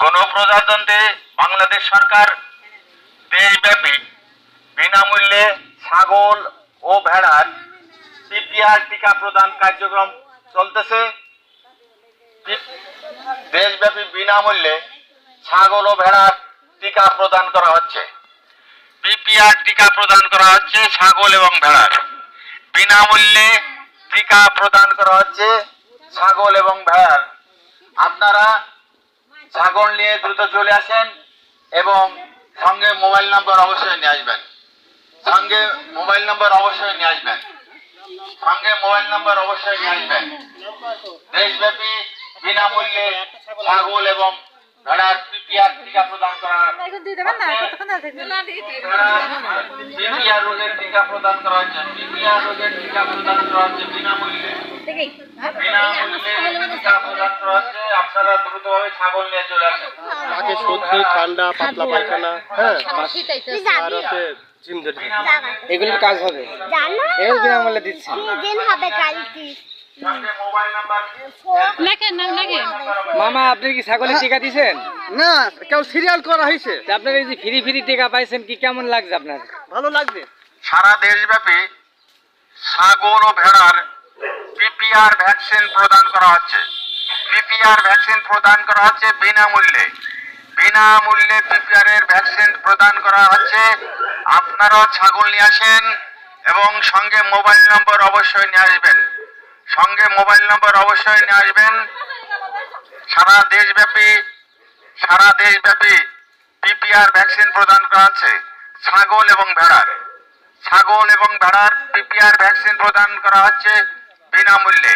গণপ্রজাতন্ত্রে বাংলাদেশ সরকার দেশব্যাপী বিনামূল্যে ছাগল ও ভেড়ার পিপিআর টিকা প্রদান কার্যক্রম চলতেছে। দেশব্যাপী বিনামূল্যে ছাগল ও ভেড়ার টিকা প্রদান করা হচ্ছে। পিপিআর টিকা প্রদান করা হচ্ছে ছাগল এবং ভেড়ার। বিনামূল্যে টিকা প্রদান করা হচ্ছে ছাগল এবং ভেড়ার। আপনারা ছাগল নিয়ে দ্রুত চলে আসেন এবং সঙ্গে মোবাইল নাম্বার অবশ্যই নিয়ে আসবেন। সঙ্গে মোবাইল নাম্বার অবশ্যই নিয়ে আসবেন। সঙ্গে মোবাইল নাম্বার অবশ্যই নিয়ে আসবেন। দেশব্যাপী বিনামূল্যে ছাগল এবং ভেড়ার পিপিআর টিকা প্রদান করা এখন দিয়ে দেবেন না কতক্ষণ আছে পিপিআর রোগের টিকা প্রদান করা হচ্ছে পিপিআর রোগের টিকা প্রদান করা হচ্ছে বিনামূল্যে? বিনামূল্যে টিকা প্রদান করা হচ্ছে আপনারা দ্রুতভাবে ছাগল নিয়ে চলে আসেন। তাকে সর্দি ঠান্ডা পাতলা পায়খানা হ্যাঁ আর হচ্ছে চিমজের এগুলোর কাজ হবে। বিনামূল্যে দিচ্ছি। হবে কালকে। মামা আপনি কি ছাগলের টিকা দিছেন? না কেউ সিরিয়াল করা হয়েছে আপনার এই যে ফ্রি ফ্রি টিকা পাইছেন কি কেমন লাগছে আপনার? ভালো লাগবে সারা দেশব্যাপী ছাগল ও ভেড়ার পিপিআর ভ্যাকসিন প্রদান করা হচ্ছে। পিপিআর ভ্যাকসিন প্রদান করা হচ্ছে বিনামূল্যে। বিনামূল্যে পিপিআর এর ভ্যাকসিন প্রদান করা হচ্ছে। আপনারাও ছাগল নিয়ে আসেন এবং সঙ্গে মোবাইল নম্বর অবশ্যই নিয়ে আসবেন। সঙ্গে মোবাইল নম্বর অবশ্যই নিয়ে আসবেন। সারা দেশব্যাপী সারা দেশব্যাপী পিপিআর ভ্যাকসিন প্রদান করা হচ্ছে। ছাগল এবং ভেড়ার। ছাগল এবং ভেড়ার পিপিআর ভ্যাকসিন প্রদান করা হচ্ছে বিনামূল্যে।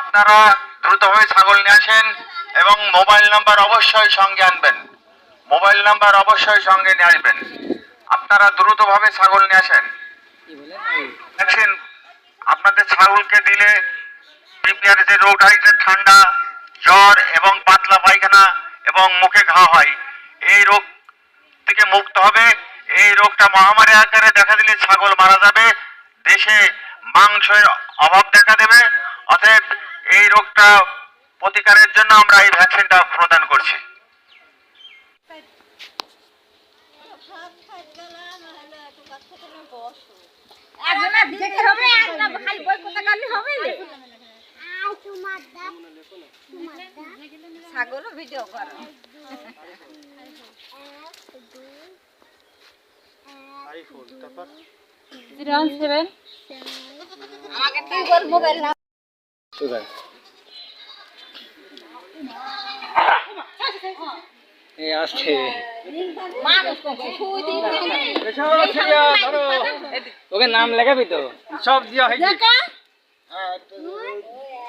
আপনারা দ্রুতভাবে ছাগল নিয়ে আসেন এবং মোবাইল নাম্বার অবশ্যই সঙ্গে আনবেন। মোবাইল নাম্বার অবশ্যই সঙ্গে নিয়ে আসবেন। আপনারা দ্রুতভাবে ছাগল নিয়ে আসেন। ভ্যাকসিন আপনাদের ছাগলকে দিলে পিপিআর যে রোগটা হয় ঠান্ডা জ্বর এবং পাতলা পায়খানা এবং মুখে ঘা হয়, এই রোগ থেকে মুক্ত হবে। এই রোগটা মহামারী আকারে দেখা দিলে ছাগল মারা যাবে, দেশে মাংসের অভাব দেখা দেবে। অতএব এই রোগটা প্রতিকারের জন্য আমরা এই ভ্যাকসিনটা প্রদান করছি। একজনের দেখতে হবে একটা খালি বই কথা হবে? না ছাগলও ভিডিও করো। আমাকে বল মোবাইল না এই আসছে। ওকে নাম লেখাবি তো? সব দিয়া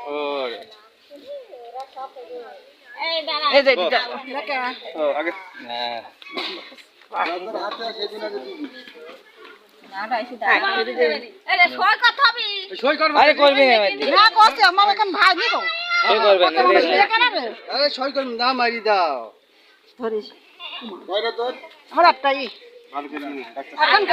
ওর। এই যে এটা ও আগে হ্যাঁ। আরে সই কথা হবে। সই করবে আরে করবি না ভাই আমার এখন ভাই নিব। সই করবেন না আরে সই করবে না মারি দাও। ধরিস। কয়টা তোর? আমার একটাই ভালো করে নিন ডাক্তার এখন